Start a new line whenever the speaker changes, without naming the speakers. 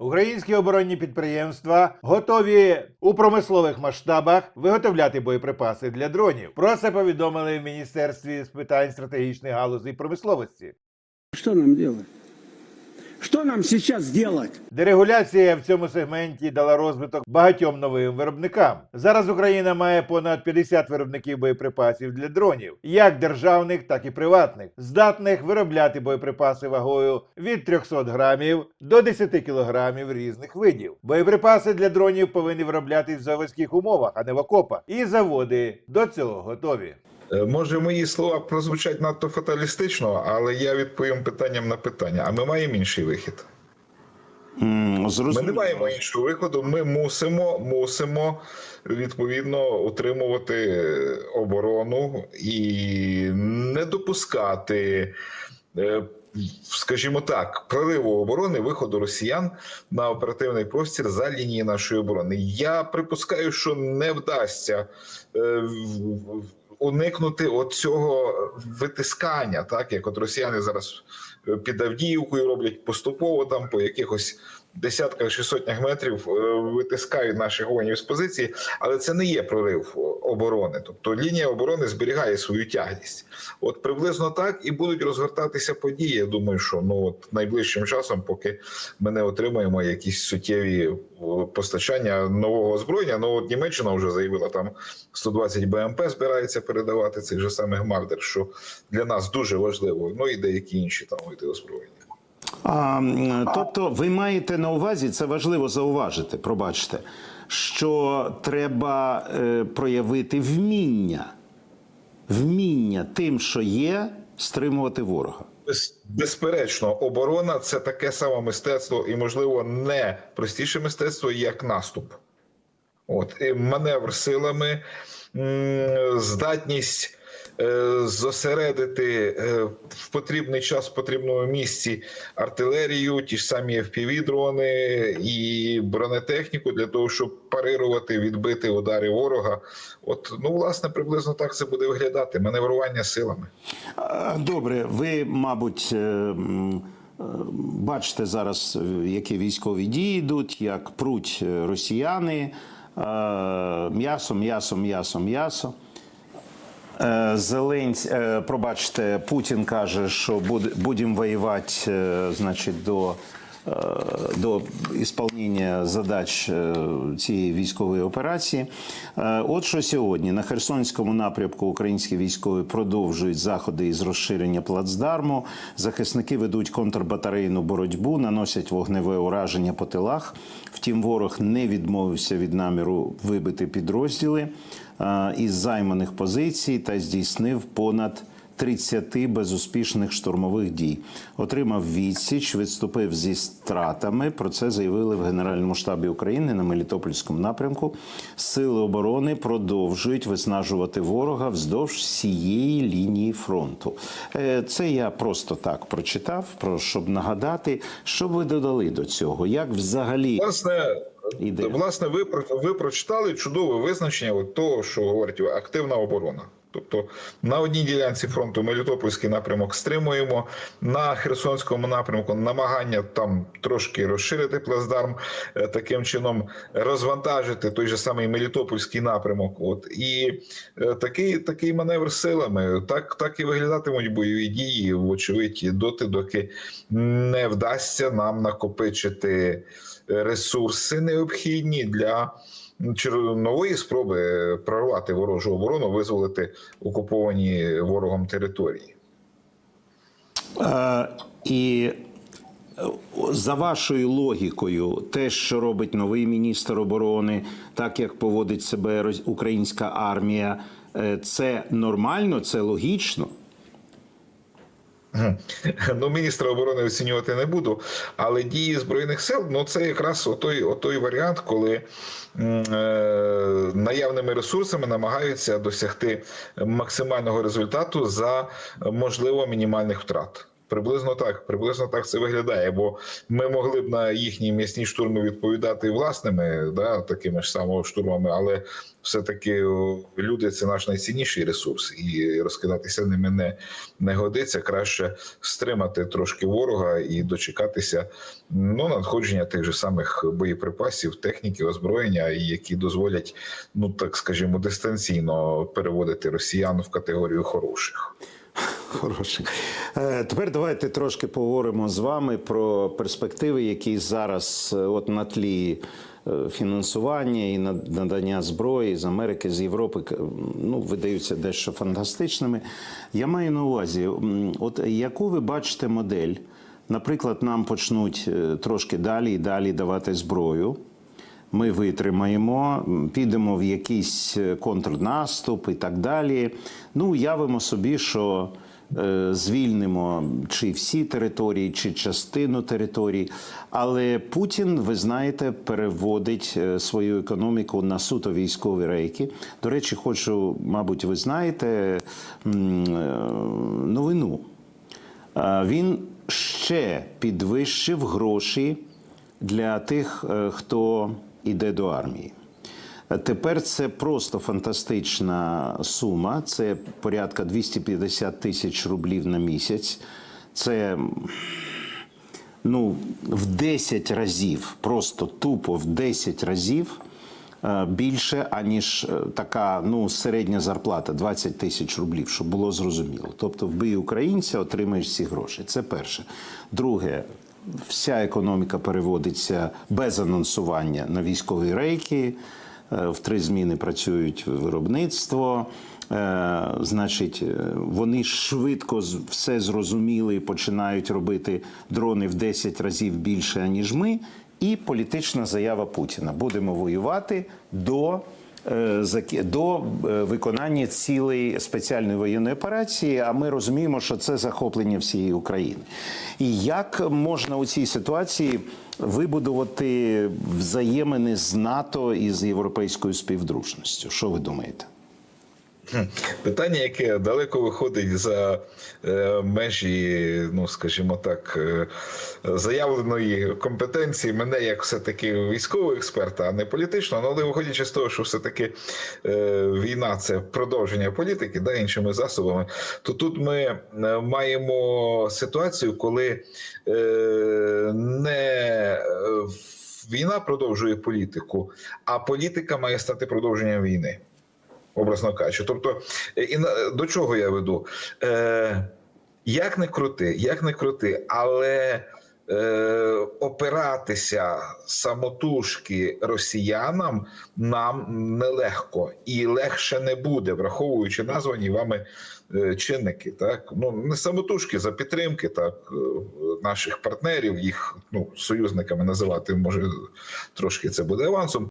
Українські оборонні підприємства готові у промислових масштабах виготовляти боєприпаси для дронів. Про це повідомили в міністерстві з питань стратегічних галузей промисловості.
Що нам делать? Что нам сейчас делать?
Дерегуляція в цьому сегменті дала розвиток багатьом новим виробникам. Зараз Україна має понад 50 виробників боєприпасів для дронів, як державних, так і приватних, здатних виробляти боєприпаси вагою від 300 грамів до 10 кілограмів різних видів. Боєприпаси для дронів повинні вироблятись в заводських умовах, а не в окопах. І заводи до цього готові.
Е, Може, мої слова прозвучать надто фаталістично, але я відповім питанням на питання. А ми маємо інший вихід.
М,
Ми не маємо іншого виходу. Ми мусимо, мусимо відповідно утримувати оборону і не допускати. е, Скажімо так, прориву оборони виходу росіян на оперативний простір за лінії нашої оборони. Я припускаю, що не вдасться е, от цього уникнути витискання, так як от росіяни зараз під Авдіївкою роблять поступово там по якихось десятках чи сотнях метрів е, витискають наших воїнів з позиції, але це не є прорив оборони. Тобто лінія оборони зберігає свою тягність. От приблизно так і будуть розгортатися події. Я думаю, що ну от найближчим часом, поки ми не отримаємо якісь суттєві постачання нового озброєння. Ну от Німеччина вже заявила там 120 БМП збирається передавати цих же самих Мардер, що для нас дуже важливо. Ну і деякі інші там види озброєння.
А, тобто, ви маєте на увазі, це важливо зауважити, пробачте, що треба е, проявити вміння, вміння тим, що є, стримувати ворога.
Без- Безперечно, оборона це таке саме мистецтво, і, можливо, не простіше мистецтво, як наступ. От і маневр силами, здатність зосередити е, в потрібний час в потрібному місці артилерію, ті ж самі FPV-дрони і бронетехніку для того, щоб парирувати, відбити удари ворога. От ну власне приблизно так це буде виглядати. Маневрування силами.
Добре, ви, мабуть, е, е, бачите зараз, е, які військові дії йдуть, як пруть е, росіяни. е, М'ясо, м'ясо, м'ясо, м'ясо. Е, Зеленсь, е, пробачте, Путін каже, що будемо воювати, е, значить, до, до ісполнення задач е, цієї військової операції. Е, От що сьогодні на Херсонському напрямку українські військові продовжують заходи із розширення плацдарму. Захисники ведуть контрбатарейну боротьбу, наносять вогневе ураження по тилах. Втім, ворог не відмовився від наміру вибити підрозділи е, із займаних позицій та здійснив понад 30 безуспішних штурмових дій. Отримав відсіч, відступив зі стратами. Про це заявили в Генеральному штабі України на Мелітопольському напрямку. Сили оборони продовжують виснажувати ворога вздовж всієї лінії фронту. Е, Це я просто так прочитав, про щоб нагадати, що ви додали до цього. Як взагалі
Власне,
Іде.
власне, ви ви прочитали чудове визначення от того, що говорить активна оборона. Тобто на одній ділянці фронту Мелітопольський напрямок стримуємо, на Херсонському напрямку намагання там трошки розширити плацдарм, е, таким чином розвантажити той же самий Мелітопольський напрямок. От і е, такий, такий маневр силами. Так, так і виглядатимуть бойові дії, вочевидь, доти, доки не вдасться нам накопичити ресурси необхідні для чер- нової спроби прорвати ворожу оборону, визволити окуповані ворогом території.
Е, і е, за вашою логікою, те, що робить новий міністр оборони, так як поводить себе українська армія, е, це нормально, це логічно.
Ну, міністра оборони оцінювати не буду, але дії збройних сил ну це якраз отой, отой варіант, коли е, наявними ресурсами намагаються досягти максимального результату за можливо мінімальних втрат. Приблизно так, приблизно так це виглядає. Бо ми могли б на їхні м'ясні штурми відповідати власними, да, такими ж самими штурмами, але все-таки люди це наш найцінніший ресурс, і розкидатися ними не, не годиться. Краще стримати трошки ворога і дочекатися ну, надходження тих же самих боєприпасів, техніки, озброєння, які дозволять, ну так скажімо, дистанційно переводити росіян в категорію хороших.
Хороше. Е, Тепер давайте трошки поговоримо з вами про перспективи, які зараз, е, от на тлі е, фінансування і надання зброї з Америки, з Європи, ну, видаються дещо фантастичними. Я маю на увазі, от яку ви бачите модель? Наприклад, нам почнуть трошки далі і далі давати зброю. Ми витримаємо, підемо в якийсь контрнаступ і так далі. Ну, уявимо собі, що звільнимо чи всі території, чи частину територій. Але Путін, ви знаєте, переводить е, свою економіку на суто військові рейки. До речі, хочу, мабуть, ви знаєте е, новину. Е, Він ще підвищив гроші для тих, е, хто йде до армії. Тепер це просто фантастична сума. Це порядка 250 тисяч рублів на місяць. Це ну, в 10 разів, просто тупо в 10 разів е, більше, аніж е, така ну, середня зарплата 20 тисяч рублів, щоб було зрозуміло. Тобто, вбий українця, отримаєш ці гроші. Це перше. Друге, вся економіка переводиться без анонсування на військові рейки. Е, В три зміни працюють виробництво. Е, Значить, е, вони швидко все зрозуміли і починають робити дрони в 10 разів більше, ніж ми. І політична заява Путіна: будемо воювати до, до е, виконання цілей спеціальної воєнної операції. А ми розуміємо, що це захоплення всієї України. І як можна у цій ситуації вибудувати взаємини з НАТО і з європейською співдружністю? Що ви думаєте?
Питання, яке далеко виходить за е, межі, ну скажімо так, е, заявленої компетенції мене як все-таки військового експерта, а не політичного. Ну, але виходячи з того, що все-таки е, війна це продовження політики, да, іншими засобами, то тут ми маємо ситуацію, коли не війна продовжує політику, а політика має стати продовженням війни образно кажучи. Тобто, е, і до чого я веду? Е, як не крути, як не крути, але е, опиратися самотужки росіянам нам нелегко і легше не буде, враховуючи названі вами е, чинники. Так ну не самотужки за підтримки, так е, наших партнерів, їх ну союзниками називати може трошки це буде авансом.